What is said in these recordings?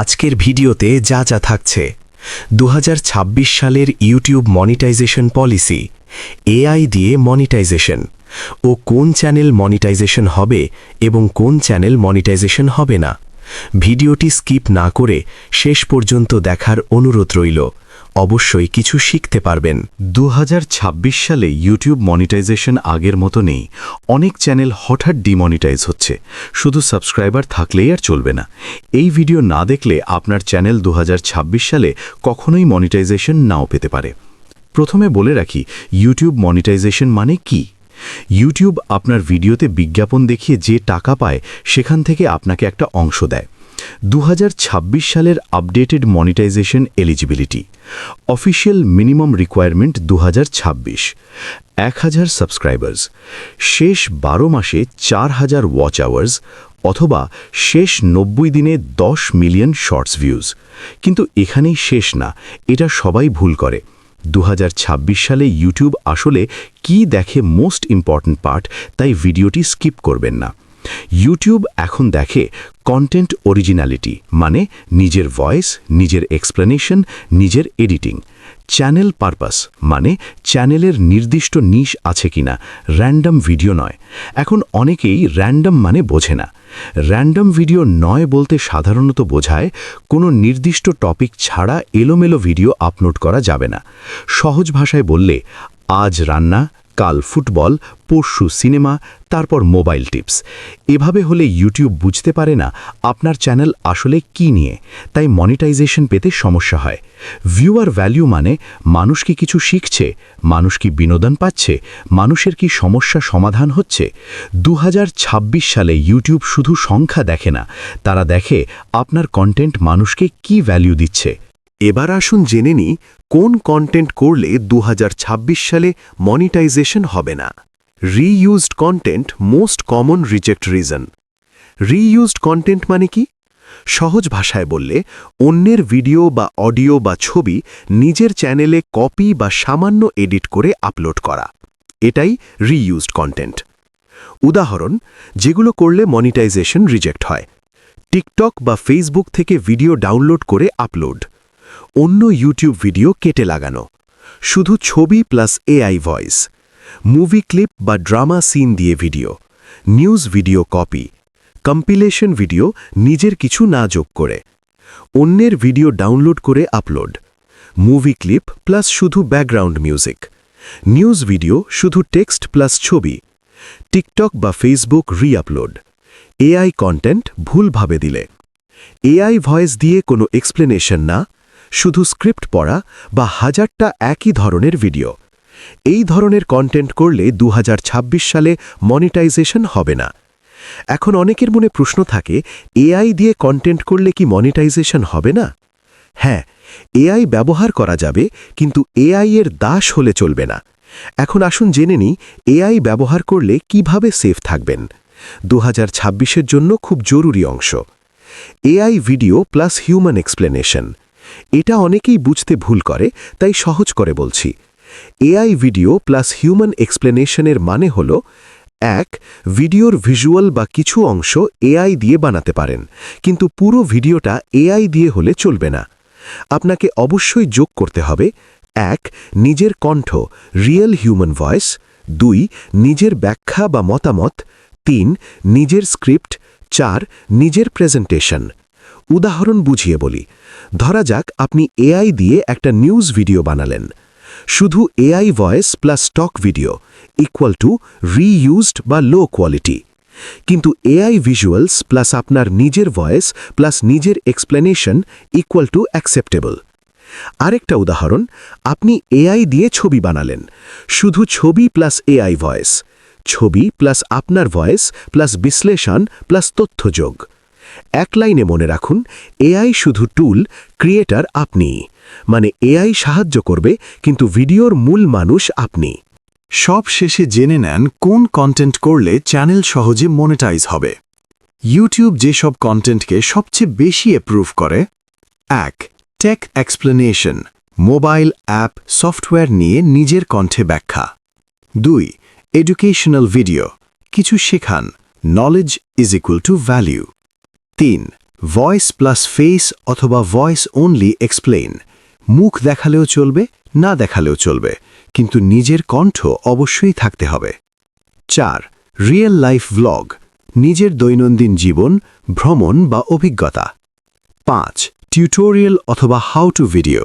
আজকের ভিডিওতে যা যা থাকছে। দু হাজার ছাব্বিশ সালের ইউটিউব মনিটাইজেশন পলিসি, এআই দিয়ে মনিটাইজেশন ও কোন চ্যানেল মনিটাইজেশন হবে এবং কোন চ্যানেল মনিটাইজেশন হবে না। ভিডিওটি স্কিপ না করে শেষ পর্যন্ত দেখার অনুরোধ রইল। অবশ্যই কিছু শিখতে পারবেন। দু হাজার ছাব্বিশ সালে ইউটিউব মনিটাইজেশন আগের মতো নেই অনেক চ্যানেল হঠাৎ ডিমনিটাইজ হচ্ছে। শুধু সাবস্ক্রাইবার থাকলেই আর চলবে না। এই ভিডিও না দেখলে আপনার চ্যানেল দু হাজার ছাব্বিশ সালে কখনোই মনিটাইজেশন নাও পেতে পারে। প্রথমে বলে রাখি ইউটিউব মনিটাইজেশন মানে কি? ইউটিউব আপনার ভিডিওতে বিজ্ঞাপন দেখিয়ে যে টাকা পায়, সেখান থেকে আপনাকে একটা অংশ দেয়। দু হাজার ছাব্বিশ সালের updated monetization eligibility official minimum requirement দু এক হাজার সাবস্ক্রাইবার্স শেষ বারো মাসে চার হাজার ওয়াচ আওয়ার্স অথবা শেষ নব্বই দিনে দশ মিলিয়ন শর্টস ভিউজ কিন্তু এখানেই শেষ না, এটা সবাই ভুল করে। দু হাজার ছাব্বিশ সালে ইউটিউব আসলে কি দেখে মোস্ট ইম্পর্ট্যান্ট পার্ট তাই ভিডিওটি স্কিপ করবেন না। ইউটিউব এখন দেখে কন্টেন্ট অরিজিনালিটি মানে নিজের ভয়েস নিজের এক্সপ্লেনেশন নিজের এডিটিং চ্যানেল পারপাস মানে চ্যানেলের নির্দিষ্ট নিশ আছে কিনা র্যান্ডম ভিডিও নয়। এখন অনেকেই র্যান্ডম মানে বোঝে না। র্যান্ডম ভিডিও নয় বলতে সাধারণত বোঝায় কোনো নির্দিষ্ট টপিক ছাড়া এলোমেলো ভিডিও আপলোড করা যাবে না। সহজ ভাষায় বললে, আজ রান্না কাল ফুটবল, পরশু সিনেমা, তারপর মোবাইল টিপস। এভাবে হলে ইউটিউব বুঝতে পারে না আপনার চ্যানেল আসলে কি নিয়ে, তাই মনিটাইজেশন পেতে সমস্যা হয়। ভিউয়ার ভ্যালু মানে মানুষ কি কিছু শিখছে, মানুষ কি বিনোদন পাচ্ছে, মানুষের কি সমস্যা সমাধান হচ্ছে। দু হাজার ছাব্বিশ সালে ইউটিউব শুধু সংখ্যা দেখে না, তারা দেখে আপনার কন্টেন্ট মানুষকে কি ভ্যালু দিচ্ছে। এবার আসুন জেনে নিই কোন কন্টেন্ট করলে দু হাজার ছাব্বিশ সালে মনিটাইজেশন হবে না। Reused content most common reject reason reused content মানে কি? সহজ ভাষায় বললে, অন্যের ভিডিও বা অডিও বা ছবি নিজের চ্যানেলে কপি বা সামান্য এডিট করে আপলোড করা। এটাই রিইউজড কন্টেন্ট উদাহরণ, যেগুলো করলে মনিটাইজেশন রিজেক্ট হয়। টিকটক বা ফেসবুক থেকে ভিডিও ডাউনলোড করে আপলোড অন্য ইউটিউব ভিডিও কেটে লাগানো। শুধু ছবি plus AI voice movie clip বা ড্রামা সিন দিয়ে video news video copy compilation video নিজের কিছু না যোগ করে, অন্যের ভিডিও ডাউনলোড করে আপলোড মুভি ক্লিপ প্লাস শুধু ব্যাকগ্রাউন্ড মিউজিক নিউজ ভিডিও শুধু টেক্সট প্লাস ছবি টিকটক বা ফেসবুক রিআপলোড এআই কন্টেন্ট ভুলভাবে দিলে। এআই ভয়েস দিয়ে কোনো এক্সপ্লেনেশন না শুধু স্ক্রিপ্ট পড়া বা হাজারটা একই ধরনের ভিডিও। এই ধরনের কন্টেন্ট করলে দু হাজার ছাব্বিশ সালে মনিটাইজেশন হবে না। এখন অনেকের মনে প্রশ্ন থাকে, এআই দিয়ে কন্টেন্ট করলে কি মনিটাইজেশন হবে না? হ্যাঁ এআই ব্যবহার করা যাবে, কিন্তু এআই এর দাস হলে চলবে না। এখন আসুন জেনে নিই, এআই ব্যবহার করলে কীভাবে সেফ থাকবেন? দু হাজার জন্য খুব জরুরি অংশ। AI video plus human explanation এটা অনেকেই বুঝতে ভুল করে, তাই সহজ করে বলছি। এআই ভিডিও প্লাস হিউম্যান এক্সপ্লেনেশনের মানে হল, এক, ভিডিওর ভিজুয়াল বা কিছু অংশ এআই দিয়ে বানাতে পারেন, কিন্তু পুরো ভিডিওটা এআই দিয়ে হলে চলবে না। আপনাকে অবশ্যই যোগ করতে হবে, এক, নিজের কণ্ঠ, রিয়েল হিউম্যান ভয়েস, দুই, নিজের ব্যাখ্যা বা মতামত, তিন, নিজের স্ক্রিপ্ট, চার, নিজের প্রেজেন্টেশন। উদাহরণ বুঝিয়ে বলি। ধরা যাক আপনি এআই দিয়ে একটা নিউজ ভিডিও বানালেন। শুধু AI voice plus stock video equal to reused বা লো কোয়ালিটি কিন্তু এআই ভিজুয়ালস প্লাস আপনার নিজের ভয়েস প্লাস নিজের এক্সপ্লেনেশন ইকুয়াল টু অ্যাকসেপ্টেবল আরেকটা উদাহরণ, আপনি এআই দিয়ে ছবি বানালেন। শুধু ছবি প্লাস এআই ভয়েস। ছবি প্লাস আপনার ভয়েস প্লাস বিশ্লেষণ প্লাস তথ্য যোগ। এক লাইনে মনে রাখুন, এআই শুধু টুল ক্রিয়েটার আপনি। মানে এআই সাহায্য করবে, কিন্তু ভিডিওর মূল মানুষ আপনি। সব শেষে জেনে নেন, কোন কন্টেন্ট করলে চ্যানেল সহজে মনিটাইজ হবে। ইউটিউব যেসব কন্টেন্টকে সবচেয়ে বেশি অ্যাপ্রুভ করে, এক tech explanation mobile app software নিয়ে নিজের কণ্ঠে ব্যাখ্যা। দুই এডুকেশনাল ভিডিও কিছু শেখান knowledge is equal to value তিন ভয়েস প্লাস ফেস অথবা ভয়েস অনলি এক্সপ্লেইন মুখ দেখালেও চলবে, না দেখালেও চলবে, কিন্তু নিজের কণ্ঠ অবশ্যই থাকতে হবে। চার রিয়েল লাইফ ভ্লগ নিজের দৈনন্দিন জীবন, ভ্রমণ বা অভিজ্ঞতা। পাঁচ টিউটোরিয়াল অথবা হাউ টু ভিডিও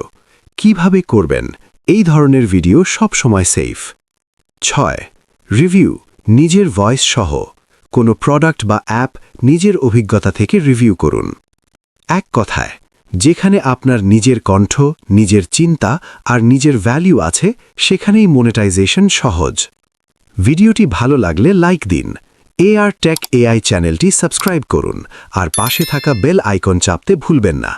কীভাবে করবেন, এই ধরনের ভিডিও সবসময় সেফ ছয় রিভিউ নিজের ভয়েস সহ। কোনো প্রোডাক্ট বা অ্যাপ নিজের অভিজ্ঞতা থেকে রিভিউ করুন। এক কথায়, যেখানে আপনার নিজের কণ্ঠ, নিজের চিন্তা আর নিজের ভ্যালিউ আছে, সেখানেই মনিটাইজেশন সহজ। ভিডিওটি ভালো লাগলে লাইক দিন। এআর টেক এআই চ্যানেলটি সাবস্ক্রাইব করুন আর পাশে থাকা বেল আইকন চাপতে ভুলবেন না।